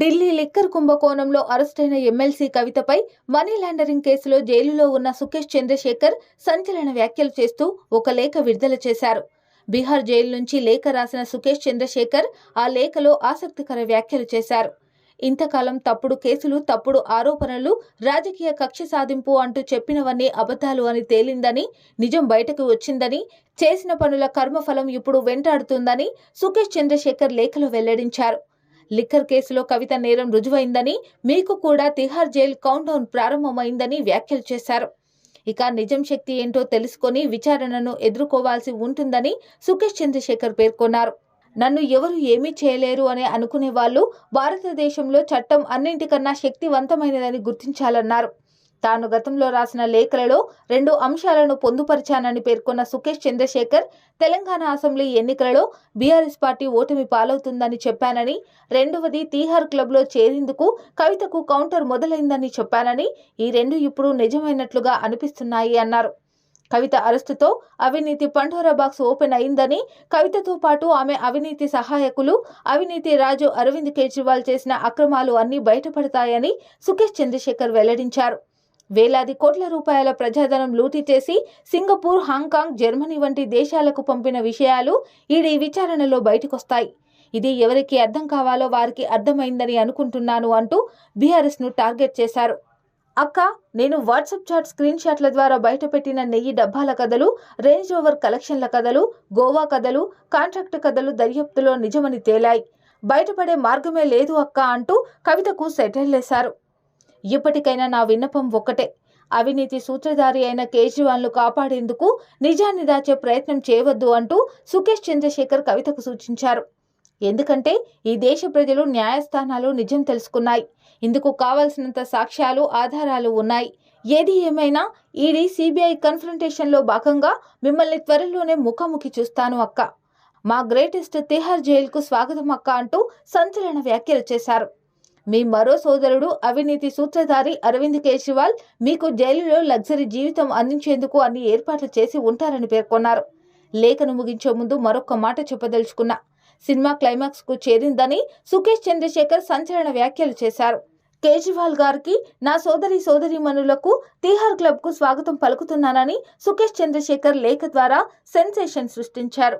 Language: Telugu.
ఢిల్లీ లిక్కర్ కుంభకోణంలో అరెస్టైన ఎమ్మెల్సీ కవితపై మనీ లాండరింగ్ కేసులో జైలులో ఉన్న సుకేష్ చంద్రశేఖర్ సంచలన వ్యాఖ్యలు చేస్తూ ఒక లేఖ విడుదల చేశారు. బీహార్ జైలు నుంచి లేఖ రాసిన సుకేష్ చంద్రశేఖర్ ఆ లేఖలో ఆసక్తికర వ్యాఖ్యలు చేశారు. ఇంతకాలం తప్పుడు కేసులు తప్పుడు ఆరోపణలు రాజకీయ కక్ష సాధింపు అంటూ చెప్పినవన్నీ అబద్ధాలు అని తేలిందని నిజం బయటకు వచ్చిందని చేసిన పనుల కర్మఫలం ఇప్పుడు వెంటాడుతుందని సుకేష్ చంద్రశేఖర్ లేఖలో వెల్లడించారు. లిక్కర్ కేసులో కవిత నేరం రుజువైందని మీకు కూడా తిహార్ జైలు కౌంటౌన్ ప్రారంభమైందని వ్యాఖ్యలు చేశారు. ఇక నిజం శక్తి ఏంటో తెలుసుకొని విచారణను ఎదుర్కోవాల్సి ఉంటుందని సుకేష్ చంద్రశేఖర్ పేర్కొన్నారు. నన్ను ఎవరు ఏమీ చేయలేరు అని అనుకునే వాళ్ళు భారతదేశంలో చట్టం అన్నింటికన్నా శక్తివంతమైనదని గుర్తించాలన్నారు. తాను గతంలో రాసిన లేఖలలో రెండు అంశాలను పొందుపరిచానని పేర్కొన్న సుకేష్ చంద్రశేఖర్ తెలంగాణ అసెంబ్లీ ఎన్నికలలో బీఆర్ఎస్ పార్టీ ఓటమి పాలవుతుందని చెప్పానని రెండవది తీహార్ క్లబ్లో చేరేందుకు కవితకు కౌంటర్ మొదలైందని చెప్పానని ఈ రెండు ఇప్పుడు నిజమైనట్లుగా అనిపిస్తున్నాయి అన్నారు. కవిత అరెస్టుతో అవినీతి పండోరా బాక్స్ ఓపెన్ అయిందని కవితతో పాటు ఆమె అవినీతి సహాయకులు అవినీతి రాజు అరవింద్ కేజ్రీవాల్ చేసిన అక్రమాలు అన్నీ బయటపడతాయని సుకేష్ చంద్రశేఖర్ వెల్లడించారు. వేలాది కోట్ల రూపాయల ప్రజాధనం లూటీ చేసి సింగపూర్ హాంకాంగ్ జర్మనీ వంటి దేశాలకు పంపిన విషయాలు ఈడీ విచారణలో బయటకొస్తాయి. ఇది ఎవరికి అర్థం కావాలో వారికి అర్థమైందని అనుకుంటున్నాను అంటూ బీఆర్ఎస్ను టార్గెట్ చేశారు. అక్క నేను వాట్సాప్ చాట్ స్క్రీన్ షాట్ల ద్వారా బయటపెట్టిన నెయ్యి డబ్బాల కథలు రేంజ్ ఓవర్ కలెక్షన్ల కథలు గోవా కథలు కాంట్రాక్ట్ కథలు దర్యాప్తులో నిజమని తేలాయి. బయటపడే మార్గమే లేదు అక్క అంటూ కవితకు సెటిల్లేశారు ఇప్పటికైనా నా విన్నపం ఒక్కటే. అవినీతి సూత్రధారి అయిన కేజ్రీవాల్ను కాపాడేందుకు నిజాన్ని దాచే ప్రయత్నం చేయవద్దు అంటూ సుకేష్ చంద్రశేఖర్ కవితకు సూచించారు. ఎందుకంటే ఈ దేశ ప్రజలు న్యాయస్థానాలు నిజం తెలుసుకున్నాయి. ఇందుకు కావలసినంత సాక్ష్యాలు ఆధారాలు ఉన్నాయి. ఏది ఏమైనా ఈడీ సిబిఐ కన్ఫరంటేషన్లో భాగంగా మిమ్మల్ని త్వరలోనే ముఖాముఖి చూస్తాను అక్క. మా గ్రేటెస్ట్ తిహార్ జైలుకు స్వాగతం అక్క అంటూ సంచలన వ్యాఖ్యలు చేశారు. మీ మరో సోదరుడు అవినీతి సూత్రధారి అరవింద్ కేజ్రీవాల్ మీకు జైలులో లగ్జరీ జీవితం అందించేందుకు అన్ని ఏర్పాట్లు చేసి ఉంటారని పేర్కొన్నారు. లేఖను ముగించే ముందు మరొక మాట చెప్పదలుచుకున్నా. సినిమా క్లైమాక్స్కు చేరిందని సుకేష్ చంద్రశేఖర్ సంచలన వ్యాఖ్యలు చేశారు. కేజ్రీవాల్ గారికి నా సోదరి సోదరీమణులకు తిహార్ క్లబ్కు స్వాగతం పలుకుతున్నానని సుకేష్ చంద్రశేఖర్ లేఖ ద్వారా సెన్సేషన్ సృష్టించారు.